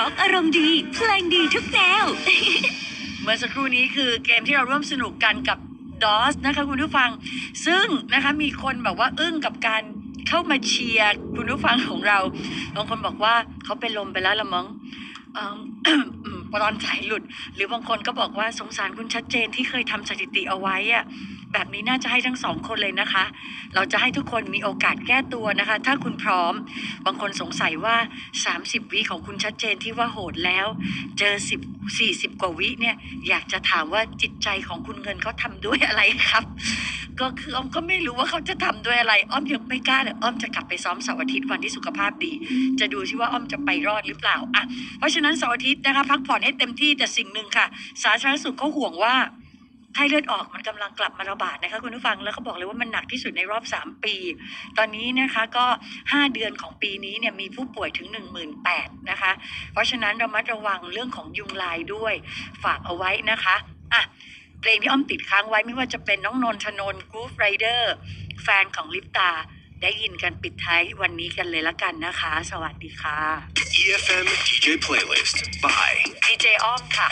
Talk อารมณ์ดี เพลงดีทุกแนว เมื่อสักครู่นี้คือเกมที่เราร่วมสนุกกันกับดอสนะคะคุณผู้ฟัง ซึ่งนะคะมีคนแบบว่าอึ้งกับการเข้ามาเชียร์คุณผู้ฟังของเรา บางคนบอกว่าเขาเป็นลมไปแล้วละมั้ง เอิ่มตอนสายหลุด หรือบางคนก็บอกว่าสงสารคุณชัดเจนที่เคยทำสถิติเอาไว้อะแบบนี้น่าจะให้ทั้งสองคนเลยนะคะ เราจะให้ทุกคนมีโอกาสแก้ตัวนะคะ ถ้าคุณพร้อม บางคนสงสัยว่า 30 วิของคุณชัดเจนที่ว่าโหดแล้ว เจอ 10 40 กว่าวิเนี่ย อยากจะถามว่าจิตใจของคุณเงินเขาทำด้วยอะไรครับ ก็คืออ้อมก็ไม่รู้ว่าเขาจะทำด้วยอะไร อ้อมยังไม่กล้าเลยอ้อมจะกลับไปซ้อมเสาร์อาทิตย์วันที่สุขภาพดี จะดูที่ว่าอ้อมจะไปรอดหรือเปล่าอะเพราะฉะนั้นเสาร์อาทิตย์นะคะพักผ่อนให้เต็มที่แต่สิ่งหนึ่งค่ะ สาธารณสุขเขาห่วงว่าไข้เลือดออกมันกำลังกลับมาระบาดนะคะคุณผู้ฟังแล้วเขาบอกเลยว่ามันหนักที่สุดในรอบ 3 ปี ตอนนี้นะคะก็ 5 เดือนของปีนี้เนี่ยมีผู้ป่วยถึง 1 8 0 0 0นะคะ เพราะฉะนั้นระมัดระวังเรื่องของยุงลายด้วยฝากเอาไว้นะคะอะเพลงที่อ้อมติดค้างไว้ไม่ว่าจะเป็นน้องนนทนนกรูฟไรเดอร์แฟนของลิปตา ได้ยินกันปิดท้ายวันนี้กันเลยละกันนะคะ สวัสดีค่ะ EFM DJ playlist by ดีเจอ้อมค่ะ